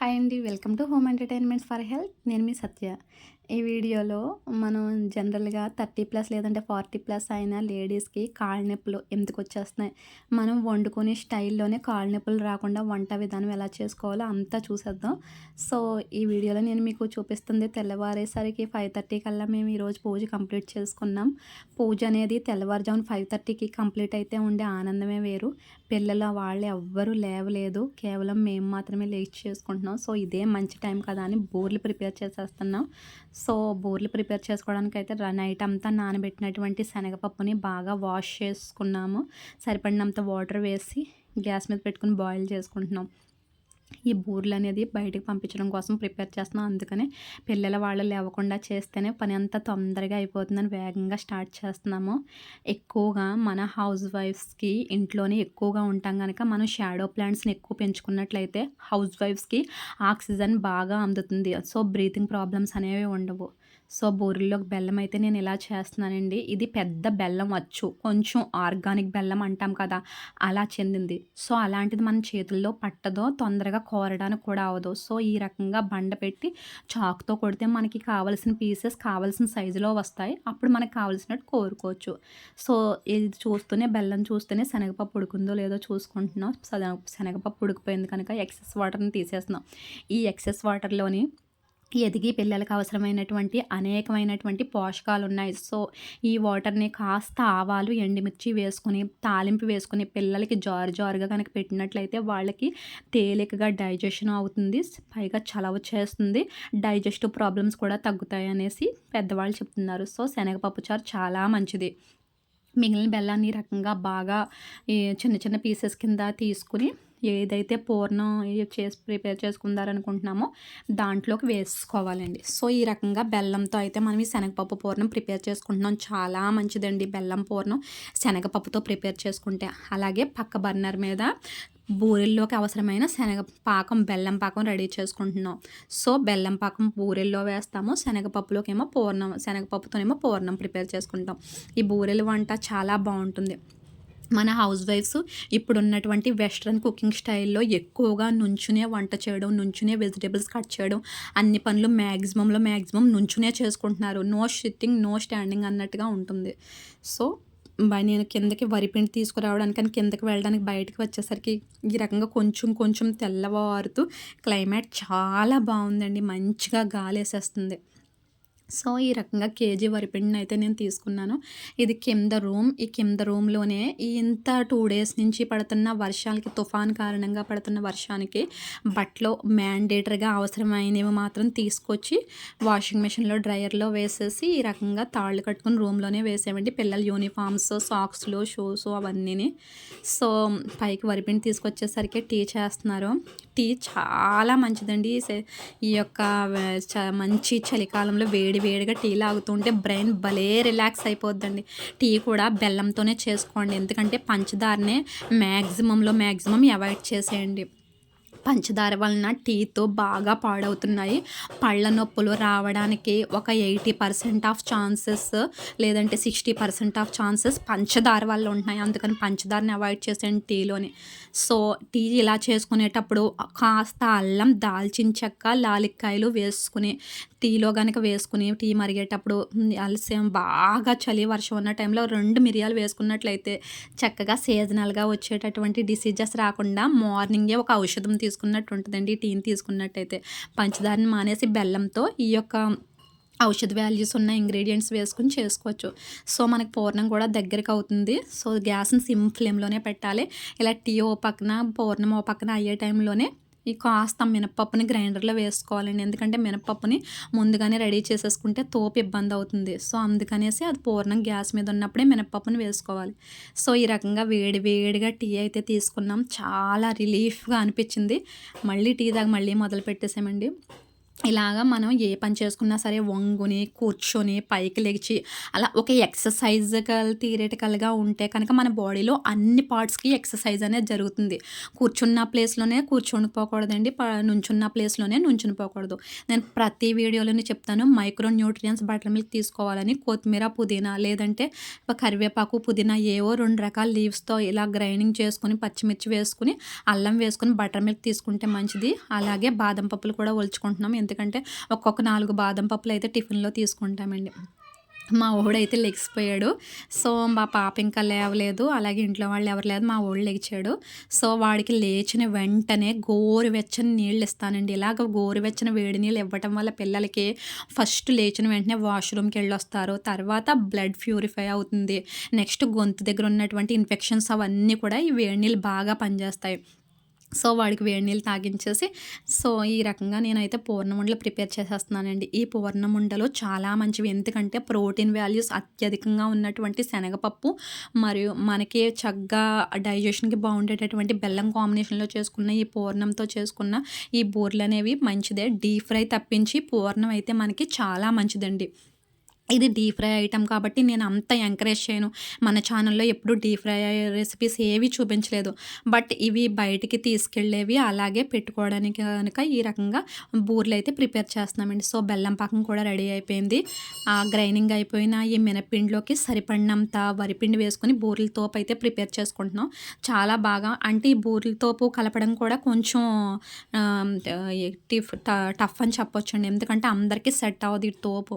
Hi అండి. Welcome to home entertainments for health. నేను మీ సత్య. ఈ వీడియోలో మనం జనరల్గా థర్టీ ప్లస్ లేదంటే ఫార్టీ ప్లస్ అయిన లేడీస్కి కాళ్ళ నొప్పులు ఎందుకు వచ్చేస్తున్నాయి? మనం వండుకునే స్టైల్లోనే కాళ్ళ నొప్పులు రాకుండా వంట విధానం ఎలా చేసుకోవాలో అంతా చూసేద్దాం. సో ఈ వీడియోలో నేను మీకు చూపిస్తుంది తెల్లవారేసరికి ఫైవ్ థర్టీ కల్లా మేము ఈరోజు పూజ కంప్లీట్ చేసుకున్నాం. పూజ అనేది తెల్లవారుజామున ఫైవ్ థర్టీకి కంప్లీట్ అయితే ఉండే ఆనందమే వేరు. పిల్లలు వాళ్ళు ఎవ్వరూ లేవలేదు. కేవలం మేము మాత్రమే లేచి చేసుకుంటున్నాం. సో ఇదే మంచి టైం కదా అని బోర్లు ప్రిపేర్ చేసేస్తున్నాం. సో బోర్లు ప్రిపేర్ చేసుకోవడానికి అయితే నైట్ అంతా నానబెట్టినటువంటి శనగపప్పుని బాగా వాష్ చేసుకున్నాము. సరిపడినంత వాటర్ వేసి గ్యాస్ మీద పెట్టుకుని బాయిల్ చేసుకుంటున్నాం. ఈ బూర్లు అనేది బయటకు పంపించడం కోసం ప్రిపేర్ చేస్తున్నాం. అందుకని పిల్లల వాళ్ళు లేవకుండా చేస్తేనే పని అంతా తొందరగా అయిపోతుందని వేగంగా స్టార్ట్ చేస్తున్నాము. ఎక్కువగా మన హౌస్ వైఫ్స్కి ఇంట్లోనే ఎక్కువగా ఉంటాం కనుక మనం షాడో ప్లాంట్స్ని ఎక్కువ పెంచుకున్నట్లయితే హౌస్ వైఫ్స్కి ఆక్సిజన్ బాగా అందుతుంది. సో బ్రీతింగ్ ప్రాబ్లమ్స్ అనేవి ఉండవు. సో బూరెల్లోకి బెల్లం అయితే నేను ఇలా చేస్తున్నానండి. ఇది పెద్ద బెల్లం వచ్చు కొంచెం ఆర్గానిక్ బెల్లం అంటాం కదా అలా చెందింది. సో అలాంటిది మన చేతుల్లో పట్టదో తొందరగా కోరడానికి కూడా అవదు. సో ఈ రకంగా బండ పెట్టి చాక్తో కొడితే మనకి కావాల్సిన పీసెస్ కావాల్సిన సైజులో వస్తాయి. అప్పుడు మనకు కావాల్సినట్టు కోరుకోవచ్చు. సో ఇది చూస్తూనే బెల్లం చూస్తూనే శనగపప్పు ఉడుకుందో లేదో చూసుకుంటున్నాం. శనగపప్పు ఉడికిపోయింది కనుక ఎక్సెస్ వాటర్ని తీసేస్తున్నాం. ఈ ఎక్సెస్ వాటర్లోని ఎదిగి పిల్లలకు అవసరమైనటువంటి అనేకమైనటువంటి పోషకాలు ఉన్నాయి సో ఈ వాటర్ని కాస్త ఆవాలు ఎండుమిర్చి వేసుకుని తాలింపు వేసుకుని పిల్లలకి జారు జారుగా కనుక పెట్టినట్లయితే వాళ్ళకి తేలికగా డైజెషన్ అవుతుంది. పైగా చలవ చేస్తుంది. డైజెస్టివ్ ప్రాబ్లమ్స్ కూడా తగ్గుతాయి అనేసి పెద్దవాళ్ళు చెప్తున్నారు. సో శనగపప్పు చారు చాలా మంచిది. మిగిలిన బెల్లాన్ని రకంగా బాగా చిన్న చిన్న పీసెస్ కింద తీసుకుని ఏదైతే పూర్ణం చేసి ప్రిపేర్ చేసుకుందారనుకుంటున్నామో దాంట్లోకి వేసుకోవాలండి. సో ఈ రకంగా బెల్లంతో అయితే మనం ఈ శనగపప్పు పూర్ణం ప్రిపేర్ చేసుకుంటున్నాం. చాలా మంచిదండి బెల్లం పూర్ణం శనగపప్పుతో ప్రిపేర్ చేసుకుంటే. అలాగే పక్క బర్నర్ మీద బూరెల్లోకి అవసరమైన శనగ పాకం బెల్లం పాకం రెడీ చేసుకుంటున్నాం. సో బెల్లం పాకం బూరెల్లో వేస్తాము. శనగపప్పులోకి ఏమో పూర్ణం శనగపప్పుతోనేమో పూర్ణం ప్రిపేర్ చేసుకుంటాం. ఈ బూరెలు వంట చాలా బాగుంటుంది. మన హౌస్ వైఫ్స్ ఇప్పుడు ఉన్నటువంటి వెస్ట్రన్ కుకింగ్ స్టైల్లో ఎక్కువగా నుంచునే వంట చేయడం నుంచునే వెజిటేబుల్స్ కట్ చేయడం అన్ని పనులు మ్యాక్సిమంలో మ్యాక్సిమం నుంచునే చేసుకుంటున్నారు. నో షిట్టింగ్ నో స్టాండింగ్ అన్నట్టుగా ఉంటుంది. సో నేను కిందకి వరిపిండి తీసుకురావడానికి కానీ కిందకి వెళ్ళడానికి బయటకు వచ్చేసరికి ఈ రకంగా కొంచెం కొంచెం తెల్లవారుతూ క్లైమేట్ చాలా బాగుందండి. మంచిగా గాలి వేసేస్తుంది. సో ఈ రకంగా కేజీ వరిపిండిని అయితే నేను తీసుకున్నాను. ఇది కింద రూమ్. ఈ కింద రూమ్లోనే ఇంత టూ డేస్ నుంచి పడుతున్న వర్షాలకి తుఫాన్ కారణంగా పడుతున్న వర్షానికి బట్టలు మ్యాండేటరీగా అవసరమైనవి మాత్రం తీసుకొచ్చి వాషింగ్ మిషన్లో డ్రయర్లో వేసేసి ఈ రకంగా తాళ్ళు కట్టుకుని రూమ్లోనే వేసామండి పిల్లల యూనిఫామ్స్ సాక్స్లు షూస్ అవన్నీ సో పైకి వరిపిండి తీసుకొచ్చేసరికి టీ చేస్తున్నారు. టీ చాలా మంచిదండి. ఈ యొక్క మంచి చలికాలంలో వేడి వేడిగా టీ లాగుతుంటే బ్రెయిన్ భలే రిలాక్స్ అయిపోద్దండి. టీ కూడా బెల్లంతోనే చేసుకోండి. ఎందుకంటే పంచదారనే మ్యాక్సిమంలో మ్యాక్సిమం అవాయిడ్ చేసేయండి. పంచదార వలన టీతో బాగా పాడవుతున్నాయి. పళ్ళ నొప్పులు రావడానికి ఒక ఎయిటీ పర్సెంట్ ఆఫ్ ఛాన్సెస్ లేదంటే సిక్స్టీ పర్సెంట్ ఆఫ్ ఛాన్సెస్ పంచదార వల్ల ఉంటున్నాయి. అందుకని పంచదారని అవాయిడ్ చేసేయండి టీలోని. సో టీ ఇలా చేసుకునేటప్పుడు కాస్త అల్లం దాల్చిన చెక్క లాలిక్కాయలు వేసుకుని టీలో కనుక వేసుకుని టీ మరిగేటప్పుడు అలస్యం బాగా చలి వర్షం ఉన్న టైంలో రెండు మిరియాలు వేసుకున్నట్లయితే చక్కగా సీజనల్గా వచ్చేటటువంటి డిసీజెస్ రాకుండా మార్నింగే ఒక ఔషధం తీసుకున్నట్టు ఉంటుందండి. టీని తీసుకున్నట్టయితే పంచదారని మానేసి బెల్లంతో ఈ యొక్క ఔషధ వాల్యూస్ ఉన్న ఇంగ్రీడియంట్స్ వేసుకుని చేసుకోవచ్చు. సో మనకు పూర్ణం కూడా దగ్గరికి అవుతుంది. సో గ్యాస్ని సిమ్ ఫ్లేమ్లోనే పెట్టాలి. ఇలా టీ ఓ పక్కన పూర్ణం ఓ పక్కన అయ్యే టైంలోనే ఈ కాస్త మినపప్పుని గ్రైండర్లో వేసుకోవాలండి. ఎందుకంటే మినపప్పుని ముందుగానే రెడీ చేసేసుకుంటే తోపు ఇబ్బంది అవుతుంది. సో అందుకనేసి అది పూర్ణం గ్యాస్ మీద ఉన్నప్పుడే మినపప్పుని వేసుకోవాలి. సో ఈ రకంగా వేడి వేడిగా టీ అయితే తీసుకున్నాం. చాలా రిలీఫ్గా అనిపించింది. మళ్ళీ టీ దాకా మళ్ళీ మొదలు పెట్టేసామండి ఇలాగా మనం ఏ పని చేసుకున్నా సరే వంగుని కూర్చొని పైకి లేచి అలా ఒక ఎక్సర్సైజకల్ థియరిటికల్గా ఉంటే కనుక మన బాడీలో అన్ని పార్ట్స్కి ఎక్సర్సైజ్ అనేది జరుగుతుంది. కూర్చున్న ప్లేస్లోనే కూర్చొని పోకూడదండి ప నుంచున్న ప్లేస్లోనే నుంచుని పోకూడదు నేను ప్రతి వీడియోలోనే చెప్తాను మైక్రో న్యూట్రియన్స్ బటర్ మిల్క్ తీసుకోవాలని కొత్తిమీర పుదీనా లేదంటే కరివేపాకు పుదీనా ఏవో రెండు రకాల లీవ్స్తో ఇలా గ్రైండింగ్ చేసుకుని పచ్చిమిర్చి వేసుకుని అల్లం వేసుకుని బటర్ మిల్క్ తీసుకుంటే మంచిది. అలాగే బాదం పప్పులు కూడా ఒలుచుకుంటున్నాం. ఎందుకంటే ఒక్కొక్క నాలుగు బాదం పప్పులు అయితే టిఫిన్లో తీసుకుంటామండి. మా ఓడైతే లెగిసిపోయాడు. సో మా పాప ఇంకా లేవలేదు. అలాగే ఇంట్లో వాళ్ళు ఎవరు లేదు మా ఓడు లెగిచాడు. సో వాడికి లేచిన వెంటనే గోరువెచ్చని నీళ్ళు ఇస్తానండి. ఇలాగ గోరువెచ్చని వేడి నీళ్ళు ఇవ్వటం వల్ల పిల్లలకి ఫస్ట్ లేచిన వెంటనే వాష్రూమ్కి వెళ్ళి వస్తారు తర్వాత బ్లడ్ ప్యూరిఫై అవుతుంది. నెక్స్ట్ గొంతు దగ్గర ఉన్నటువంటి ఇన్ఫెక్షన్స్ అవన్నీ కూడా ఈ వేడి నీళ్ళు బాగా పనిచేస్తాయి. సో వాడికి వేడి నీళ్ళు తాగించేసి సో ఈ రకంగా నేనైతే పూర్ణముండలు ప్రిపేర్ చేసేస్తున్నానండి. ఈ పూర్ణముండలు చాలా మంచివి. ఎందుకంటే ప్రోటీన్ వాల్యూస్ అత్యధికంగా ఉన్నటువంటి శనగపప్పు మరియు మనకి చక్కగా డైజెషన్కి బాగుండేటటువంటి బెల్లం కాంబినేషన్లో చేసుకున్న ఈ పూర్ణంతో చేసుకున్న ఈ బూర్లు అనేవి మంచిదే. డీప్ ఫ్రై తప్పించి పూర్ణం అయితే మనకి చాలా మంచిదండి. ఇది డీప్ ఫ్రై ఐటమ్ కాబట్టి నేను అంత ఎంకరేజ్ చేయను. మన ఛానల్లో ఎప్పుడు డీప్ ఫ్రై రెసిపీస్ ఏవి చూపించలేదు. బట్ ఇవి బయటికి తీసుకెళ్ళేవి అలాగే పెట్టుకోవడానికి కనుక ఈ రకంగా బూర్లు అయితే ప్రిపేర్ చేస్తున్నామండి. సో బెల్లం పాకం కూడా రెడీ అయిపోయింది. ఆ గ్రైండింగ్ అయిపోయిన ఈ మినపిండిలోకి సరిపడినంత వరిపిండి వేసుకొని బూరెల తోపు అయితే ప్రిపేర్ చేసుకుంటున్నాం. చాలా బాగా అంటే ఈ బూరెల తోపు కలపడం కూడా కొంచెం టిఫ్ టఫ్ అని చెప్పొచ్చండి. ఎందుకంటే అందరికీ సెట్ అవ్వదు ఈ తోపు.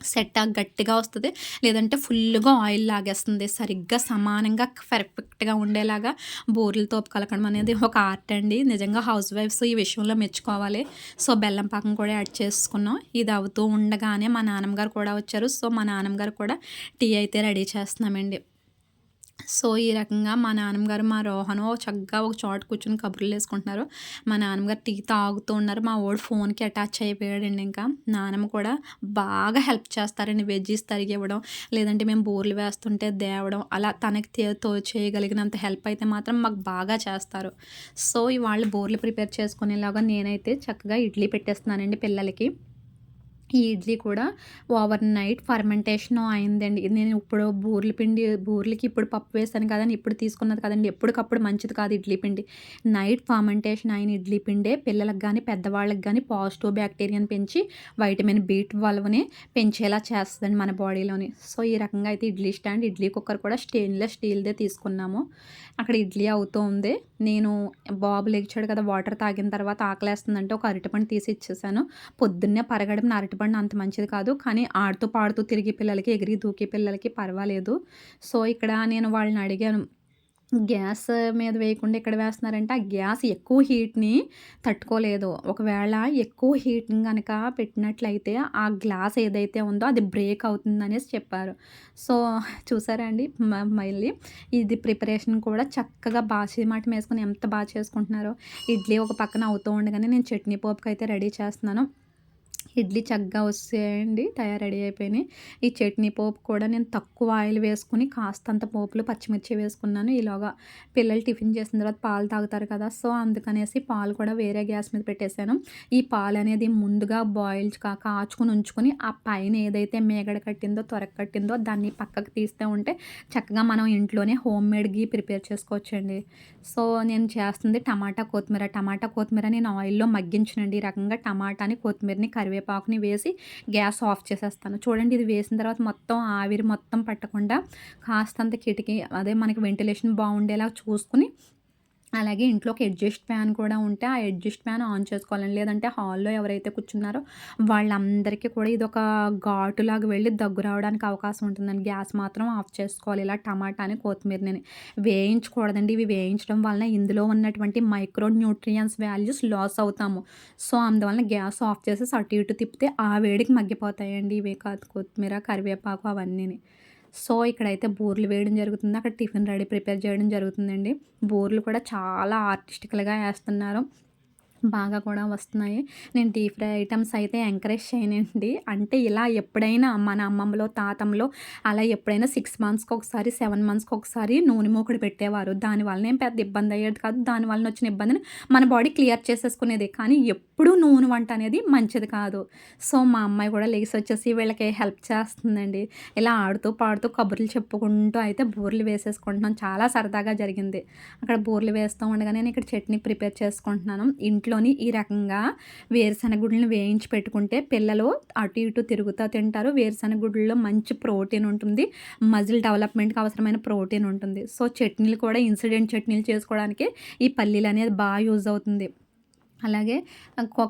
సెట్ గట్టిగా వస్తుంది. లేదంటే ఫుల్గా ఆయిల్ లాగేస్తుంది. సరిగ్గా సమానంగా పర్ఫెక్ట్గా ఉండేలాగా బోర్లు తోపు కలకడం అనేది ఒక ఆర్ట్ అండి. నిజంగా హౌస్ వైఫ్స్ ఈ విషయంలో మెచ్చుకోవాలి. సో బెల్లం పాకం కూడా యాడ్ చేసుకున్నాం. ఇది అవుతూ ఉండగానే మా నాన్నమ్మగారు కూడా వచ్చారు. సో మా నాన్నమ్మగారు కూడా టీ అయితే రెడీ చేస్తున్నామండి. సో ఈ రకంగా మా నాన్నగారు మా రోహను చక్కగా ఒక చోట కూర్చొని కబుర్లు వేసుకుంటున్నారు మా నాన్నగారు టీ తాగుతూ ఉన్నారు. మా ఓడి ఫోన్కి అటాచ్ అయిపోయాడండి ఇంకా. నాన్నమ్మ కూడా బాగా హెల్ప్ చేస్తారండి. వెజ్జీస్ తరిగి ఇవ్వడం లేదంటే మేము బోర్లు వేస్తుంటే దేవడం అలా తనకి తో చేయగలిగినంత హెల్ప్ అయితే మాత్రం మాకు బాగా చేస్తారు. సో ఇవాళ బోర్లు ప్రిపేర్ చేసుకునేలాగా నేనైతే చక్కగా ఇడ్లీ పెట్టేస్తున్నానండి పిల్లలకి. ఈ ఇడ్లీ కూడా ఓవర్ నైట్ ఫర్మెంటేషన్ అయిందండి. నేను ఇప్పుడు బూర్ల పిండి బూర్లకి ఇప్పుడు పప్పు వేసాను కదండి ఇప్పుడు తీసుకున్నది కదండి ఎప్పటికప్పుడు మంచిది కాదు ఇడ్లీ పిండి. నైట్ ఫర్మెంటేషన్ అయిన ఇడ్లీ పిండే పిల్లలకు కానీ పెద్దవాళ్ళకి కానీ పాజిటివ్ బ్యాక్టీరియాని పెంచి వైటమిన్ బీట్ ట్వెల్వ్ని పెంచేలా చేస్తుందండి మన బాడీలోని. సో ఈ రకంగా అయితే ఇడ్లీ స్టాండ్ ఇడ్లీ కుక్కర్ కూడా స్టెయిన్లెస్ స్టీల్దే తీసుకున్నాము. అక్కడ ఇడ్లీ అవుతూ ఉంది. నేను బాబు లేచాడు కదా వాటర్ తాగిన తర్వాత ఆకలేస్తుందంటే ఒక అరటిపండు తీసి ఇచ్చేసాను. పొద్దున్నే పరగడం అరటి అరటిపండు అంత మంచిది కాదు. కానీ ఆడుతూ పాడుతూ తిరిగి పిల్లలకి ఎగిరి దూకి పిల్లలకి పర్వాలేదు. సో ఇక్కడ నేను వాళ్ళని అడిగాను. గ్యాస్ మీద వేయకుండా ఇక్కడ వేస్తున్నారంటే ఆ గ్యాస్ ఎక్కువ హీట్ని తట్టుకోలేదు. ఒకవేళ ఎక్కువ హీట్ని కనుక పెట్టినట్లయితే ఆ గ్లాస్ ఏదైతే ఉందో అది బ్రేక్ అవుతుంది అనేసి చెప్పారు. సో చూసారా అండి? మళ్ళీ ఇది ప్రిపరేషన్ కూడా చక్కగా బాగా మాట వేసుకొని ఎంత బాగా చేసుకుంటున్నారో. ఇడ్లీ ఒక పక్కన అవుతూ ఉండగానే నేను చట్నీ పోపుకి అయితే రెడీ చేస్తున్నాను. ఇడ్లీ చక్కగా వస్తాయండి తయారు రెడీ అయిపోయినాయి. ఈ చట్నీ పోపు కూడా నేను తక్కువ ఆయిల్ వేసుకుని కాస్తంత పోపులు పచ్చిమిర్చి వేసుకున్నాను. ఈలోగా పిల్లలు టిఫిన్ చేసిన తర్వాత పాలు తాగుతారు కదా సో అందుకనేసి పాలు కూడా వేరే గ్యాస్ మీద పెట్టేశాను. ఈ పాలు అనేది ముందుగా బాయిల్ కాచుకుని ఉంచుకొని ఆ పైన ఏదైతే మేగడ కట్టిందో త్వరగ కట్టిందో దాన్ని పక్కకు తీస్తే ఉంటే చక్కగా మనం ఇంట్లోనే హోమ్ మేడ్ గీ ప్రిపేర్ చేసుకోవచ్చండి. సో నేను చేస్తుంది టమాటా కొత్తిమీర. టమాటా కొత్తిమీర నేను ఆయిల్లో మగ్గించనండి. ఈ రకంగా టమాటాని కొత్తిమీరని కరివేపాకు కరివేపాకుని వేసి గ్యాస్ ఆఫ్ చేసేస్తాను. చూడండి ఇది వేసిన తర్వాత మొత్తం ఆవిరి మొత్తం పట్టకుండా కాస్తంత కిటికీ అదే మనకి వెంటిలేషన్ బాగుండేలా చూసుకుని అలాగే ఇంట్లో ఒక అడ్జస్ట్ ఫ్యాన్ కూడా ఉంటే ఆ అడ్జస్ట్ ఫ్యాన్ ఆన్ చేసుకోవాలని లేదంటే హాల్లో ఎవరైతే కూర్చున్నారో వాళ్ళందరికీ కూడా ఇది ఒక ఘాటులాగా వెళ్ళి దగ్గు రావడానికి అవకాశం ఉంటుందండి. గ్యాస్ మాత్రం ఆఫ్ చేసుకోవాలి. ఇలా టమాటాని కొత్తిమీరని వేయించకూడదండి. ఇవి వేయించడం వలన ఇందులో ఉన్నటువంటి మైక్రో న్యూట్రియన్స్ వాల్యూస్ లాస్ అవుతాము. సో అందువలన గ్యాస్ ఆఫ్ చేసి అటు ఇటు తిప్పితే ఆ వేడికి మగ్గిపోతాయండి. ఇవే కాదు కొత్తిమీర కరివేపాకు అవన్నీ సో ఇక్కడైతే బూర్లు వేయడం జరుగుతుంది. అక్కడ టిఫిన్ రెడీ ప్రిపేర్ చేయడం జరుగుతుందండి. బూర్లు కూడా చాలా ఆర్టిస్టికల్గా వేస్తున్నారు. బాగా కూడా వస్తున్నాయి. నేను డీప్ ఫ్రై ఐటమ్స్ అయితే ఎంకరేజ్ చేయనండి. అంటే ఇలా ఎప్పుడైనా మన అమ్మమ్మలో తాతంలో అలా ఎప్పుడైనా సిక్స్ మంత్స్కి ఒకసారి సెవెన్ మంత్స్కి ఒకసారి నూనె మూకుడు పెట్టేవారు. దానివల్ల ఏం పెద్ద ఇబ్బంది అయ్యేది కాదు. దానివల్ల వచ్చిన ఇబ్బందిని మన బాడీ క్లియర్ చేసేసుకునేది. కానీ ఎప్పుడు నూనె వంట అనేది మంచిది కాదు. సో మా అమ్మాయి కూడా లేచి వచ్చేసి వీళ్ళకి హెల్ప్ చేస్తుందండి. ఇలా ఆడుతూ పాడుతూ కబుర్లు చెప్పుకుంటూ అయితే బూరెలు వేసేసుకుంటున్నాం. చాలా సరదాగా జరిగింది. అక్కడ బూరెలు వేస్తూ ఉండగా నేను ఇక్కడ చట్నీ ప్రిపేర్ చేసుకుంటున్నాను. ఇంట్లో ఇంట్లోని ఈ రకంగా వేరుశనగుడ్లను వేయించి పెట్టుకుంటే పిల్లలు అటు ఇటు తిరుగుతూ తింటారు. వేరుశనగుడ్లలో మంచి ప్రోటీన్ ఉంటుంది. మజిల్ డెవలప్మెంట్కి అవసరమైన ప్రోటీన్ ఉంటుంది. సో చట్నీలు కూడా ఇన్సిడెంట్ చట్నీలు చేసుకోవడానికి ఈ పల్లీలు అనేది బాగా యూజ్ అవుతుంది. అలాగే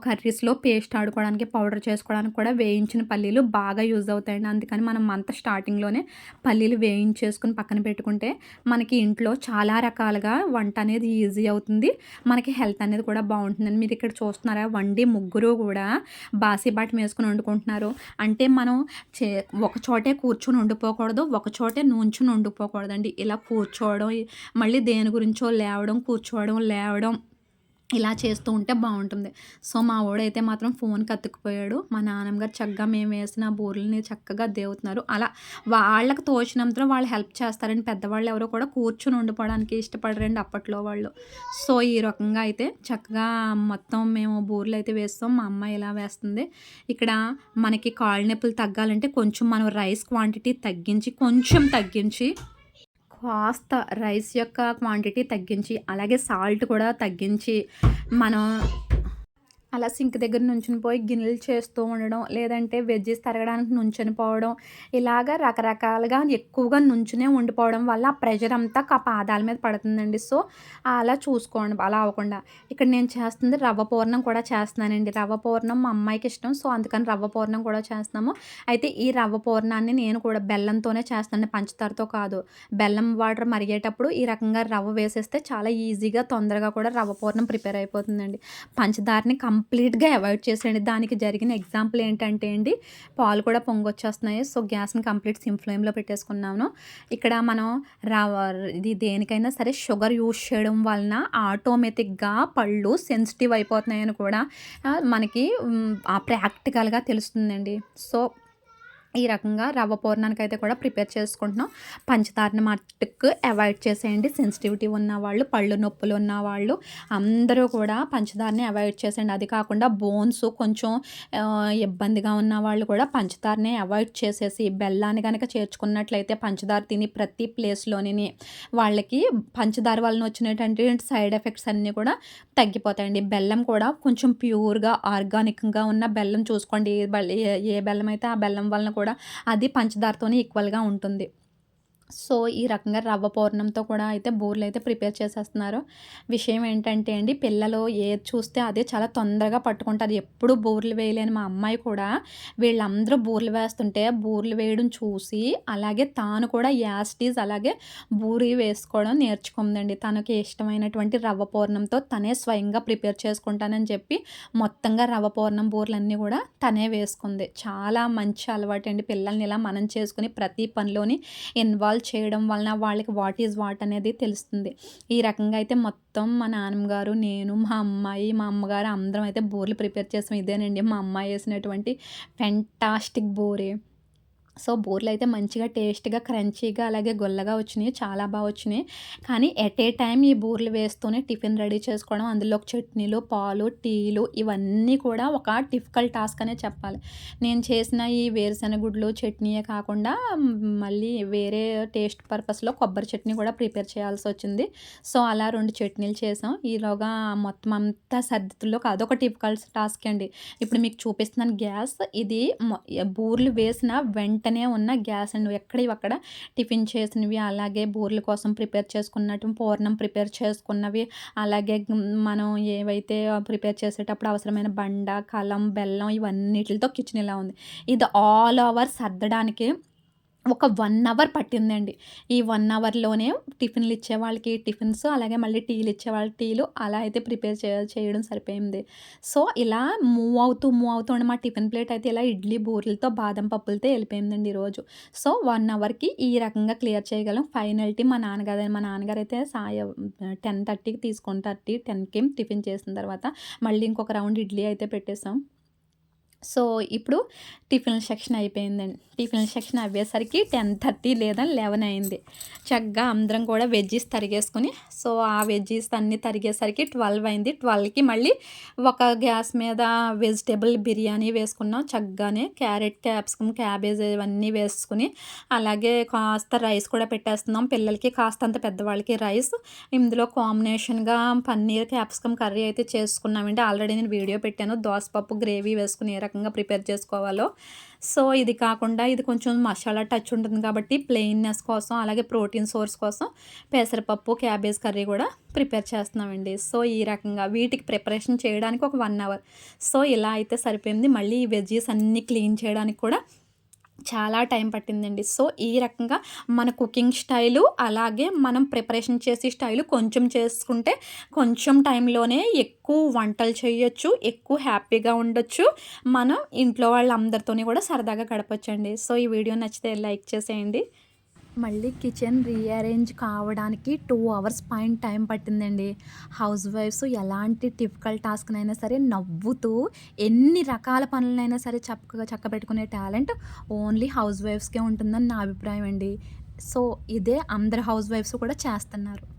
కర్రీస్లో పేస్ట్ ఆడుకోవడానికి పౌడర్ చేసుకోవడానికి కూడా వేయించిన పల్లీలు బాగా యూజ్ అవుతాయండి. అందుకని మనం మంత స్టార్టింగ్లోనే పల్లీలు వేయించేసుకుని పక్కన పెట్టుకుంటే మనకి ఇంట్లో చాలా రకాలుగా వంట అనేది ఈజీ అవుతుంది. మనకి హెల్త్ అనేది కూడా బాగుంటుందండి. మీరు ఇక్కడ చూస్తున్నారా వండి ముగ్గురు కూడా బాసి వేసుకుని వండుకుంటున్నారు. అంటే మనం చే ఒక చోటే కూర్చొని వండుకోకూడదు ఒక చోటే నుంచుని వండుకోకూడదండి ఇలా కూర్చోవడం మళ్ళీ దేని గురించో లేవడం కూర్చోవడం లేవడం ఇలా చేస్తూ ఉంటే బాగుంటుంది. సో మా ఓడైతే మాత్రం ఫోన్కి కత్తుకుపోయాడు. మా నాన్నగారు చక్కగా మేము వేసిన బూరెల్ని చక్కగా దేవుతున్నారు అలా వాళ్ళకి తోచినంత వాళ్ళు హెల్ప్ చేస్తారని పెద్దవాళ్ళు ఎవరో కూడా కూర్చుని ఉండిపోవడానికి ఇష్టపడరండి అప్పట్లో వాళ్ళు. సో ఈ రకంగా అయితే చక్కగా మొత్తం మేము బూరెలు అయితే వేస్తాం. మా అమ్మాయి ఇలా వేస్తుంది. ఇక్కడ మనకి కాళ్ళ నొప్పులు తగ్గాలంటే కొంచెం మనం రైస్ క్వాంటిటీ తగ్గించి కొంచెం తగ్గించి కాస్త రైస్ యొక్క క్వాంటిటీ తగ్గించి అలాగే సాల్ట్ కూడా తగ్గించి మనం అలా సింక్ దగ్గర నుంచుని పోయి గిన్నెలు చేస్తూ ఉండడం లేదంటే వెజ్జెస్ తరగడానికి నుంచొని పోవడం ఇలాగా రకరకాలుగా ఎక్కువగా నుంచునే ఉండిపోవడం వల్ల ఆ ప్రెషర్ అంతా ఆ పాదాల మీద పడుతుందండి. సో అలా చూసుకోండి అలా అవ్వకుండా. ఇక్కడ నేను చేస్తుంది రవ్వ పూర్ణం కూడా చేస్తున్నానండి. రవ్వ పూర్ణం మా అమ్మాయికి ఇష్టం. సో అందుకని రవ్వ పూర్ణం కూడా చేస్తున్నాము. అయితే ఈ రవ్వ పూర్ణాన్ని నేను కూడా బెల్లంతోనే చేస్తాను పంచదారతో కాదు. బెల్లం వాటర్ మరిగేటప్పుడు ఈ రకంగా రవ్వ వేసేస్తే చాలా ఈజీగా తొందరగా కూడా రవ్వ పూర్ణం ప్రిపేర్ అయిపోతుందండి. పంచదారని కమ్ కంప్లీట్గా అవాయిడ్ చేసేయండి. దానికి జరిగిన ఎగ్జాంపుల్ ఏంటంటే అండి పాలు కూడా పొంగొచ్చేస్తున్నాయి. సో గ్యాస్ని కంప్లీట్ సిమ్ ఫ్లేమ్లో పెట్టేసుకున్నాను. ఇక్కడ మనం రా ఇది దేనికైనా సరే షుగర్ యూజ్ చేయడం వలన ఆటోమేటిక్గా పళ్ళు సెన్సిటివ్ అయిపోతున్నాయని కూడా మనకి ప్రాక్టికల్గా తెలుస్తుందండి. సో ఈ రకంగా రవ్వ పూర్ణానికి అయితే కూడా ప్రిపేర్ చేసుకుంటున్నాం. పంచదారని మట్టుకు అవాయిడ్ చేసేయండి. సెన్సిటివిటీ ఉన్న వాళ్ళు పళ్ళు నొప్పులు ఉన్న వాళ్ళు అందరూ కూడా పంచదారని అవాయిడ్ చేసేయండి. అది కాకుండా బోన్స్ కొంచెం ఇబ్బందిగా ఉన్న వాళ్ళు కూడా పంచదారని అవాయిడ్ చేసేసి బెల్లాన్ని కనుక చేర్చుకున్నట్లయితే పంచదార తిని ప్రతి ప్లేస్లోని వాళ్ళకి పంచదార వలన వచ్చినటువంటి సైడ్ ఎఫెక్ట్స్ అన్నీ కూడా తగ్గిపోతాయండి. బెల్లం కూడా కొంచెం ప్యూర్గా ఆర్గానిక్గా ఉన్న బెల్లం చూసుకోండి. ఏ బెల్లం అయితే ఆ బెల్లం వలన కూడా కూడా అది పంచదారతోనే ఈక్వల్గా ఉంటుంది. సో ఈ రకంగా రవ్వ పూర్ణంతో కూడా అయితే బూర్లు అయితే ప్రిపేర్ చేసేస్తున్నారు. విషయం ఏంటంటే అండి పిల్లలు ఏది చూస్తే అదే చాలా తొందరగా పట్టుకుంటారు. ఎప్పుడు బూర్లు వేయలేని మా అమ్మాయి కూడా వీళ్ళందరూ బూర్లు వేస్తుంటే బూర్లు వేయడం చూసి అలాగే తాను కూడా యాస్టీస్ అలాగే బూరి వేసుకోవడం నేర్చుకుందండి. తనకి ఇష్టమైనటువంటి రవ్వ పూర్ణంతో తనే స్వయంగా ప్రిపేర్ చేసుకుంటానని చెప్పి మొత్తంగా రవ్వ పూర్ణం బూర్లన్నీ కూడా తనే వేసుకుంది. చాలా మంచి అలవాటు అండి పిల్లల్ని ఇలా మనం చేసుకుని ప్రతి పనిలోని ఇన్వాల్వ్ కాల్ చేయడం వలన వాళ్ళకి వాట్ ఈజ్ వాట్ అనేది తెలుస్తుంది. ఈ రకంగా అయితే మొత్తం మా నాన్నగారు నేను మా అమ్మాయి మా అమ్మగారు అందరం అయితే బోర్లు ప్రిపేర్ చేసాం. ఇదేనండి మా అమ్మాయి వేసినటువంటి ఫెంటాస్టిక్ బోరే. సో బూరెలు అయితే మంచిగా టేస్ట్గా క్రంచీగా అలాగే గొల్లగా వచ్చినాయి చాలా బాగా వచ్చినాయి. కానీ ఎట్ ఏ టైం ఈ బూరెలు వేస్తూనే టిఫిన్ రెడీ చేసుకోవడం అందులో చట్నీలు పాలు టీలు ఇవన్నీ కూడా ఒక డిఫికల్ట్ టాస్క్ అనే చెప్పాలి. నేను చేసిన ఈ వేరుశనగుడ్లు చట్నీయే కాకుండా మళ్ళీ వేరే టేస్ట్ పర్పస్లో కొబ్బరి చట్నీ కూడా ప్రిపేర్ చేయాల్సి వచ్చింది. సో అలా రెండు చట్నీలు చేసాం. ఈలోగా మొత్తం అంతా సర్దితుల్లో అదొక డిఫికల్ట్ టాస్క్ అండి. ఇప్పుడు మీకు చూపిస్తున్నాను గ్యాస్. ఇది బూరెలు వేసిన వెంట వెంటనే ఉన్న గ్యాస్ అండ్ ఎక్కడివి అక్కడ టిఫిన్ చేసినవి అలాగే బూర్ల కోసం ప్రిపేర్ చేసుకున్నట్టు పూర్ణం ప్రిపేర్ చేసుకున్నవి అలాగే మనం ఏవైతే ప్రిపేర్ చేసేటప్పుడు అవసరమైన బండ కలం బెల్లం ఇవన్నిటితో కిచెన్ ఇలా ఉంది. ఇది ఆల్ ఓవర్ సర్దడానికి ఒక వన్ అవర్ పట్టిందండి. ఈ వన్ అవర్లోనే టిఫిన్లు ఇచ్చే వాళ్ళకి టిఫిన్స్ అలాగే మళ్ళీ టీలు ఇచ్చే వాళ్ళకి టీలు అలా అయితే ప్రిపేర్ చే చేయడం సరిపోయింది. సో ఇలా మూవ్ అవుతూ మూవ్ అవుతూ ఉండే మా టిఫిన్ ప్లేట్ అయితే ఇలా ఇడ్లీ బూరెలతో బాదం పప్పులతో వెళ్ళిపోయిందండి ఈరోజు. సో వన్ అవర్కి ఈ రకంగా క్లియర్ చేయగలం. ఫైనల్టీ మా నాన్నగారు మా నాన్నగారు అయితే సాయ టెన్ థర్టీకి తీసుకొని థర్టీ టెన్కి టిఫిన్ చేసిన తర్వాత మళ్ళీ ఇంకొక రౌండ్ ఇడ్లీ అయితే పెట్టేసాం సో ఇప్పుడు టిఫిన్ సెక్షన్ అయిపోయిందండి. టిఫిన్ సెక్షన్ అయ్యేసరికి టెన్ థర్టీ లేదా లెవెన్ అయింది. చక్కగా అందరం కూడా వెజ్జీస్ తరిగేసుకుని సో ఆ వెజ్జీస్ అన్నీ తరిగేసరికి ట్వెల్వ్ అయింది. ట్వెల్వ్కి మళ్ళీ ఒక గ్యాస్ మీద వెజిటేబుల్ బిర్యానీ వేసుకున్నాం. చక్కగానే క్యారెట్ క్యాప్సికమ్ క్యాబేజ్ ఇవన్నీ వేసుకుని అలాగే కాస్త రైస్ కూడా పెట్టేస్తున్నాం. పిల్లలకి కాస్తంత పెద్దవాళ్ళకి రైస్. ఇందులో కాంబినేషన్గా పన్నీర్ క్యాప్సికమ్ కర్రీ అయితే చేసుకున్నామండి. ఆల్రెడీ నేను వీడియో పెట్టాను. దోసపప్పు గ్రేవీ వేసుకుని రకంగా ప్రిపేర్ చేసుకోవాలో. సో ఇది కాకుండా ఇది కొంచెం మసాలా టచ్ ఉంటుంది కాబట్టి ప్లెయిన్నెస్ కోసం అలాగే ప్రోటీన్ సోర్స్ కోసం పెసరపప్పు క్యాబేజ్ కర్రీ కూడా ప్రిపేర్ చేస్తున్నామండి. సో ఈ రకంగా వీటికి ప్రిపరేషన్ చేయడానికి ఒక వన్ అవర్. సో ఇలా అయితే సరిపోయింది. మళ్ళీ ఈ వెజ్జీస్ అన్నీ క్లీన్ చేయడానికి కూడా చాలా టైం పట్టిందండి. సో ఈ రకంగా మన కుకింగ్ స్టైలు అలాగే మనం ప్రిపరేషన్ చేసే స్టైలు కొంచెం చేసుకుంటే కొంచెం టైంలోనే ఎక్కువ వంటలు చేయొచ్చు ఎక్కువ హ్యాపీగా ఉండొచ్చు. మనం ఇంట్లో వాళ్ళందరితోని కూడా సరదాగా గడపచ్చండి. సో ఈ వీడియో నచ్చితే లైక్ చేసేయండి. మళ్ళీ కిచెన్ రీఅరేంజ్ కావడానికి టూ అవర్స్ పైన టైం పట్టిందండి. హౌస్ వైఫ్స్ ఎలాంటి టిఫికల్ టాస్క్నైనా సరే నవ్వుతూ ఎన్ని రకాల పనులనైనా సరే చక్కగా చక్కబెట్టుకునే టాలెంట్ ఓన్లీ హౌస్ వైఫ్స్కే ఉంటుందని నా అభిప్రాయం అండి సో ఇదే అందరు హౌస్ వైఫ్స్ కూడా చేస్తున్నారు.